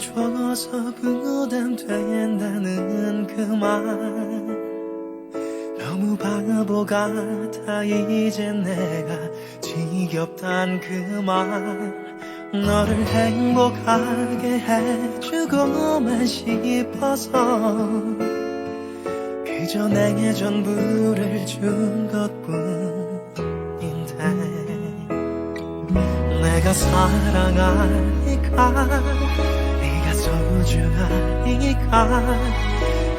해줘서 부담 된다는 그 말. 너무 바보 같아 이제 내가 지겹단 그 말. 너를 행복하게 해주고만 싶어서 그저 내게 전부를 준 것뿐인데 내가 사랑하니까 소중하니까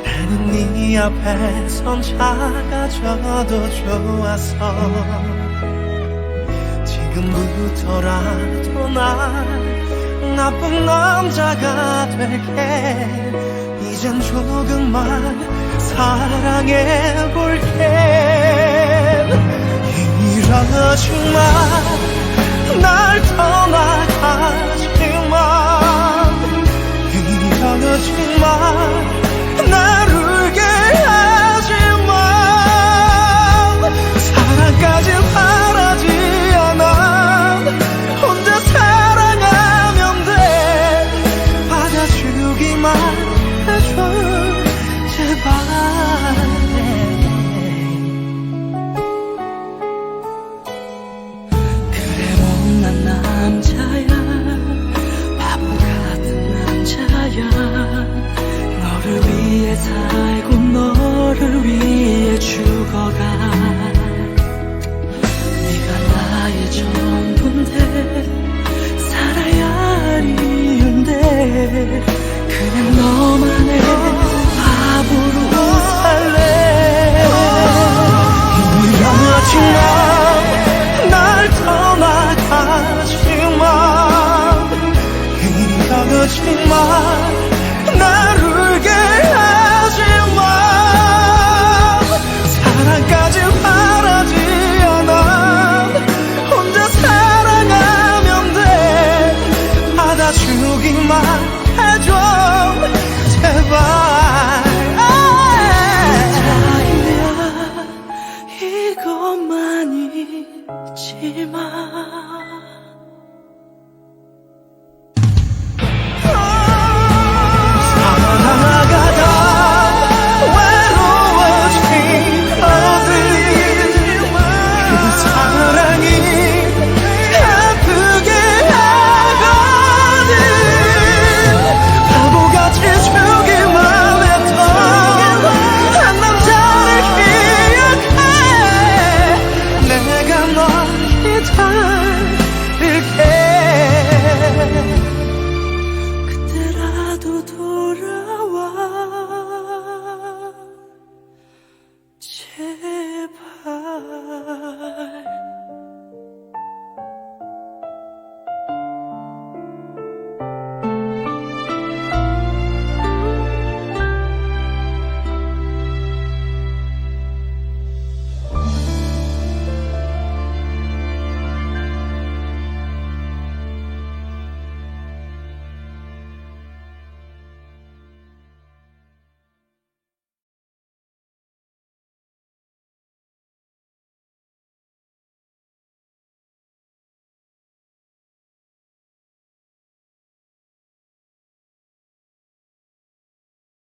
나는 네 앞에 선 작아져도 좋았어 지금부터라도 난 나쁜 남자가 될게. 이젠 조금만 사랑해볼게. 이러지 마 나야 너를 위해 살고 너를 위해 죽어가 지만 time.